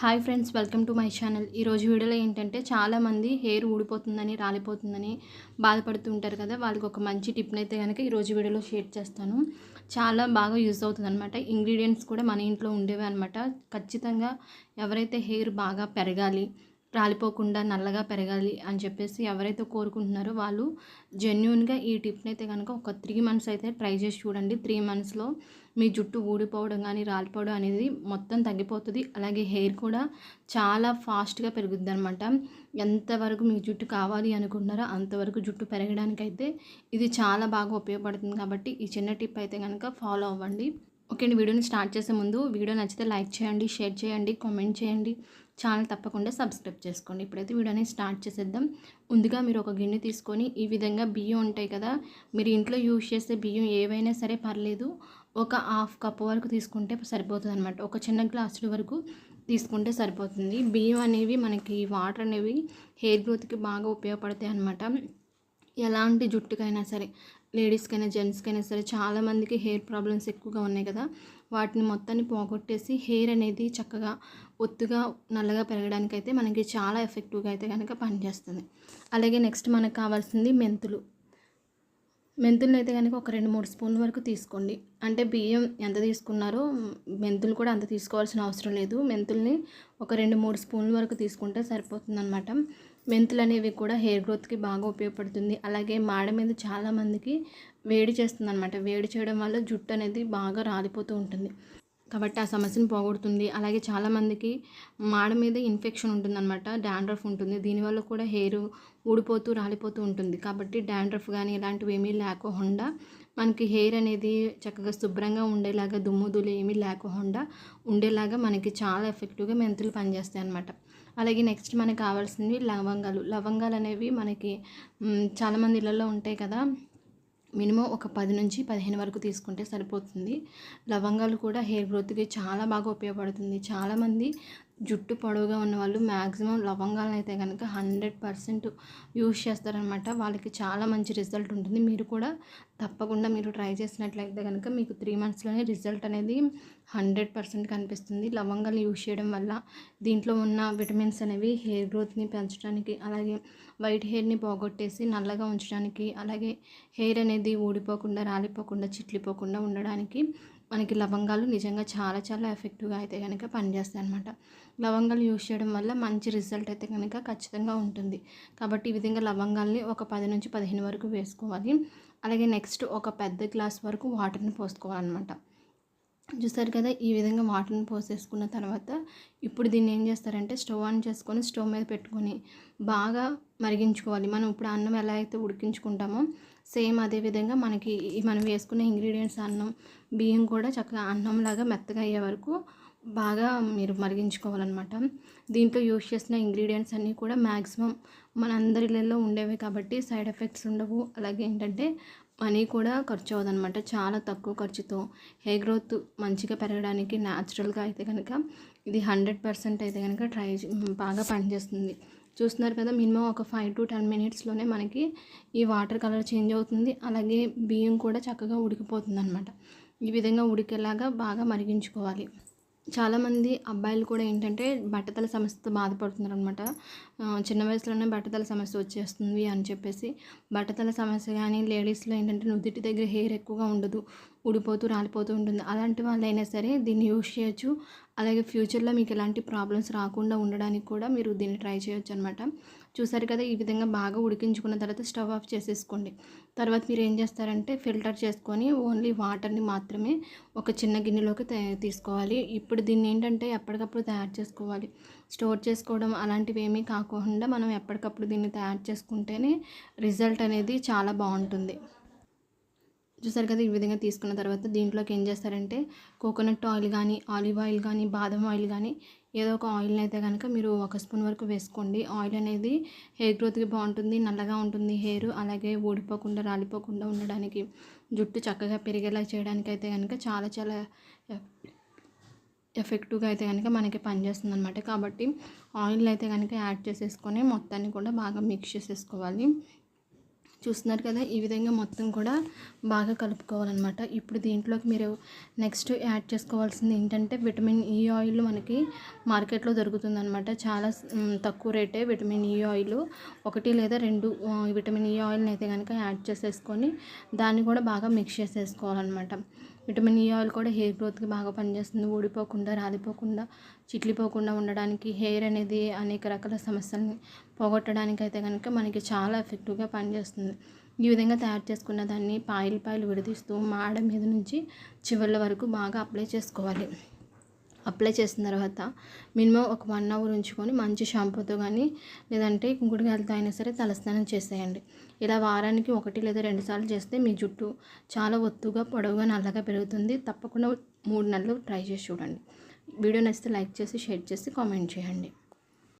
Hi friends welcome to my channel. ఈరోజు వీడియోలో ఏంటంటే చాలామంది హెయిర్ ఊడిపోతుందని రాలిపోతుందని బాధపడుతూ ఉంటారు కదా. వాళ్ళకి ఒక మంచి టిప్ని అయితే కనుక ఈరోజు వీడియోలో షేర్ చేస్తాను. చాలా బాగా యూజ్ అవుతుంది అనమాట ఇంగ్రీడియంట్స్ కూడా మన ఇంట్లో ఉండేవి అనమాట ఖచ్చితంగా ఎవరైతే హెయిర్ బాగా పెరగాలి రాలిపోకుండా నల్లగా పెరగాలి అని చెప్పేసి ఎవరైతే కోరుకుంటున్నారో వాళ్ళు జెన్యున్గా ఈ టిప్ని అయితే కనుక ఒక త్రీ మంత్స్ అయితే ట్రై చేసి చూడండి. త్రీ మంత్స్లో మీ జుట్టు ఊడిపోవడం కానీ రాలిపోవడం అనేది మొత్తం తగ్గిపోతుంది. అలాగే హెయిర్ కూడా చాలా ఫాస్ట్గా పెరుగుద్ది అనమాట ఎంతవరకు మీకు జుట్టు కావాలి అనుకుంటున్నారో అంతవరకు జుట్టు పెరగడానికి అయితే ఇది చాలా బాగా ఉపయోగపడుతుంది కాబట్టి ఈ చిన్న టిప్ అయితే కనుక ఫాలో అవ్వండి. ఓకే అండి వీడియోని స్టార్ట్ చేసే ముందు వీడియో నచ్చితే లైక్ చేయండి షేర్ చేయండి కామెంట్ చేయండి. ఛానల్ తప్పకుండా సబ్స్క్రైబ్ చేసుకోండి. ఇప్పుడైతే వీడియోని స్టార్ట్ చేసేద్దాం. ముందుగా మీరు ఒక గిన్నె తీసుకొని ఈ విధంగా బియ్యం ఉంటాయి కదా మీరు ఇంట్లో యూజ్ చేసే బియ్యం ఏవైనా సరే పర్లేదు. ఒక హాఫ్ కప్ వరకు తీసుకుంటే సరిపోతుంది అనమాట ఒక చిన్న గ్లాసుల వరకు తీసుకుంటే సరిపోతుంది. బియ్యం అనేవి మనకి వాటర్ అనేవి హెయిర్ గ్రోత్కి బాగా ఉపయోగపడతాయి అనమాట ఎలాంటి జుట్టుకైనా సరే. లేడీస్కైనా జెంట్స్కైనా సరే చాలామందికి హెయిర్ ప్రాబ్లమ్స్ ఎక్కువగా ఉన్నాయి కదా. వాటిని మొత్తాన్ని పోగొట్టేసి హెయిర్ అనేది చక్కగా ఒత్తుగా నల్లగా పెరగడానికి అయితే మనకి చాలా ఎఫెక్టివ్గా అయితే కనుక పనిచేస్తుంది. అలాగే నెక్స్ట్ మనకు కావాల్సింది మెంతులు. మెంతులు అయితే కనుక ఒక రెండు మూడు స్పూన్ల వరకు తీసుకోండి. అంటే బియ్యం ఎంత తీసుకున్నారో మెంతులు కూడా అంత తీసుకోవాల్సిన అవసరం లేదు. మెంతుల్ని ఒక రెండు మూడు స్పూన్ల వరకు తీసుకుంటే సరిపోతుంది మెంతులు అనేవి కూడా హెయిర్ గ్రోత్కి బాగా ఉపయోగపడుతుంది. అలాగే మాడ మీద చాలామందికి వేడి చేస్తుంది అనమాట వేడి చేయడం వల్ల జుట్టు అనేది బాగా రాలిపోతూ ఉంటుంది. కాబట్టి ఆ సమస్యను పోగొడుతుంది. అలాగే చాలామందికి మాడ మీద ఇన్ఫెక్షన్ ఉంటుందన్నమాట. డాండ్రఫ్ ఉంటుంది. దీనివల్ల కూడా హెయిర్ ఊడిపోతూ రాలిపోతూ ఉంటుంది. కాబట్టి డాండ్రఫ్ కానీ ఇలాంటివి ఏమీ లేకుండా మనకి హెయిర్ అనేది చక్కగా శుభ్రంగా ఉండేలాగా దుమ్ముదులు ఏమీ లేకుండా ఉండేలాగా మనకి చాలా ఎఫెక్టివ్గా మెంతులు పనిచేస్తాయి అన్నమాట అలాగే నెక్స్ట్ మనకు కావాల్సింది లవంగాలు. లవంగాలు అనేవి మనకి చాలామంది ఇళ్ళల్లో ఉంటాయి కదా. మినిమం ఒక పది నుంచి పదిహేను వరకు తీసుకుంటే సరిపోతుంది. లవంగాలు కూడా హెయిర్ గ్రోత్కి చాలా బాగా ఉపయోగపడుతుంది. చాలామంది జుట్టు పొడవుగా ఉన్న వాళ్ళు మ్యాక్సిమం లవంగాలను అయితే కనుక హండ్రెడ్ పర్సెంట్ యూజ్ చేస్తారనమాట. వాళ్ళకి చాలా మంచి రిజల్ట్ ఉంటుంది. మీరు కూడా తప్పకుండా మీరు ట్రై చేసినట్లయితే కనుక మీకు త్రీ మంత్స్లోనే రిజల్ట్ అనేది హండ్రెడ్ పర్సెంట్ కనిపిస్తుంది. లవంగాలు యూజ్ చేయడం వల్ల దీంట్లో ఉన్న విటమిన్స్ అనేవి హెయిర్ గ్రోత్ని పెంచడానికి అలాగే వైట్ హెయిర్ని పోగొట్టేసి నల్లగా ఉంచడానికి అలాగే హెయిర్ అనేది ఊడిపోకుండా రాలిపోకుండా చిట్లిపోకుండా ఉండడానికి మనకి లవంగాలు నిజంగా చాలా చాలా ఎఫెక్టివ్గా అయితే కనుక పనిచేస్తాయి అనమాట లవంగాలు యూస్ చేయడం వల్ల మంచి రిజల్ట్ అయితే కనుక ఖచ్చితంగా ఉంటుంది. కాబట్టి ఈ విధంగా లవంగాల్ని ఒక పది నుంచి పదిహేను వరకు వేసుకోవాలి. అలాగే నెక్స్ట్ ఒక పెద్ద గ్లాస్ వరకు వాటర్ని పోసుకోవాలన్నమాట. చూసారు కదా ఈ విధంగా వాటర్ని పోసేసుకున్న తర్వాత ఇప్పుడు దీన్ని ఏం చేస్తారంటే స్టవ్ ఆన్ చేసుకొని స్టవ్ మీద పెట్టుకొని బాగా మరిగించుకోవాలి. మనం ఇప్పుడు అన్నం ఎలా అయితే ఉడికించుకుంటామో సేమ్ అదే విధంగా మనకి మనం వేసుకునే ఇంగ్రీడియంట్స్ అన్నం బియ్యం కూడా చక్కగా అన్నంలాగా మెత్తగా అయ్యే వరకు బాగా మీరు మరిగించుకోవాలన్నమాట. దీంట్లో యూస్ చేసిన ఇంగ్రీడియంట్స్ అన్నీ కూడా మ్యాక్సిమం మన అందరిలో ఉండేవి కాబట్టి సైడ్ ఎఫెక్ట్స్ ఉండవు. అలాగే ఏంటంటే మనీ కూడా ఖర్చు అవ్వదనమాట చాలా తక్కువ ఖర్చుతో. హెయిర్ గ్రోత్ మంచిగా పెరగడానికి న్యాచురల్గా అయితే కనుక ఇది హండ్రెడ్ పర్సెంట్ అయితే కనుక ట్రై బాగా పనిచేస్తుంది. చూస్తున్నారు కదా మినిమం ఒక ఫైవ్ టు టెన్ మినిట్స్లోనే మనకి ఈ వాటర్ కలర్ చేంజ్ అవుతుంది. అలాగే బియ్యం కూడా చక్కగా ఉడికిపోతుంది అనమాట ఈ విధంగా ఉడికేలాగా బాగా మరిగించుకోవాలి. చాలామంది అబ్బాయిలు కూడా ఏంటంటే బట్టతల సమస్యతో బాధపడుతున్నారు అనమాట చిన్న వయసులోనే బట్టతల సమస్య వచ్చేస్తుంది అని చెప్పేసి. బట్టతల సమస్య కానీ లేడీస్లో ఏంటంటే నుదుటి దగ్గర హెయిర్ ఎక్కువగా ఉండదు ఊడిపోతూ రాలిపోతూ ఉంటుంది. అలాంటి వాళ్ళైనా సరే దీన్ని యూజ్ చేయొచ్చు. అలాగే ఫ్యూచర్లో మీకు ఎలాంటి ప్రాబ్లమ్స్ రాకుండా ఉండడానికి కూడా మీరు దీన్ని ట్రై చేయొచ్చు అనమాట చూసారు కదా ఈ విధంగా బాగా ఉడికించుకున్న తర్వాత స్టవ్ ఆఫ్ చేసేసుకోండి. తర్వాత మీరు ఏం చేస్తారంటే ఫిల్టర్ చేసుకొని ఓన్లీ వాటర్ని మాత్రమే ఒక చిన్న గిన్నెలోకి తీసుకోవాలి. ఇప్పుడు దీన్ని ఏంటంటే ఎప్పటికప్పుడు తయారు చేసుకోవాలి. స్టోర్ చేసుకోవడం అలాంటివి ఏమీ కాకుండా మనం ఎప్పటికప్పుడు దీన్ని తయారు చేసుకుంటేనే రిజల్ట్ అనేది చాలా బాగుంటుంది. చూసారు కదా ఈ విధంగా తీసుకున్న తర్వాత దీంట్లోకి ఏం చేస్తారంటే కోకోనట్ ఆయిల్ కానీ ఆలివ్ ఆయిల్ కానీ బాదం ఆయిల్ కానీ ఏదో ఒక ఆయిల్ని అయితే కనుక మీరు ఒక స్పూన్ వరకు వేసుకోండి. ఆయిల్ అనేది హెయిర్ గ్రోత్కి బాగుంటుంది నల్లగా ఉంటుంది హెయిర్ అలాగే ఊడిపోకుండా రాలిపోకుండా ఉండడానికి జుట్టు చక్కగా పెరిగేలా చేయడానికి అయితే కనుక చాలా చాలా ఎఫెక్టివ్గా అయితే కనుక మనకి పనిచేస్తుంది అనమాట కాబట్టి ఆయిల్ అయితే కనుక యాడ్ చేసేసుకొని మొత్తాన్ని కూడా బాగా మిక్స్ చేసేసుకోవాలి. చూస్తున్నారు కదా ఈ విధంగా మొత్తం కూడా బాగా కలుపుకోవాలన్నమాట. ఇప్పుడు దీంట్లోకి మీరు నెక్స్ట్ యాడ్ చేసుకోవాల్సింది ఏంటంటే విటమిన్ ఈ ఆయిల్ మనకి మార్కెట్లో దొరుకుతుందన్నమాట. చాలా తక్కువ రేటే విటమిన్ ఈ ఆయిల్ ఒకటి లేదా రెండు విటమిన్ ఈ ఆయిల్ని e అయితే కనుక యాడ్ చేసేసుకొని దాన్ని కూడా బాగా మిక్స్ చేసేసుకోవాలన్నమాట. విటమిన్ e ఈ ఆయిల్ కూడా హెయిర్ గ్రోత్కి బాగా పనిచేస్తుంది. ఊడిపోకుండా రాలిపోకుండా చిట్లిపోకుండా ఉండడానికి హెయిర్ అనేది అనేక రకాల సమస్యల్ని పోగొట్టడానికి అయితే కనుక మనకి చాలా ఎఫెక్టివ్గా పనిచేస్తుంది. ఈ విధంగా తయారు చేసుకున్న దాన్ని పాయలు పాయలు విడదీస్తూ మాడ మీద నుంచి చివర్ల వరకు బాగా అప్లై చేసుకోవాలి. అప్లై చేసిన తర్వాత మినిమం ఒక వన్ అవర్ ఉంచుకొని మంచి షాంపూతో కానీ లేదంటే కుంకుడుకాయలతో అయినా సరే తలస్నానం చేసేయండి. ఇలా వారానికి ఒకటి లేదా రెండు సార్లు చేస్తే మీ జుట్టు చాలా ఒత్తుగా పొడవుగా నల్లగా పెరుగుతుంది. తప్పకుండా మూడు నెలలు ట్రై చేసి చూడండి. వీడియో నచ్చితే లైక్ చేసి షేర్ చేసి కామెంట్ చేయండి.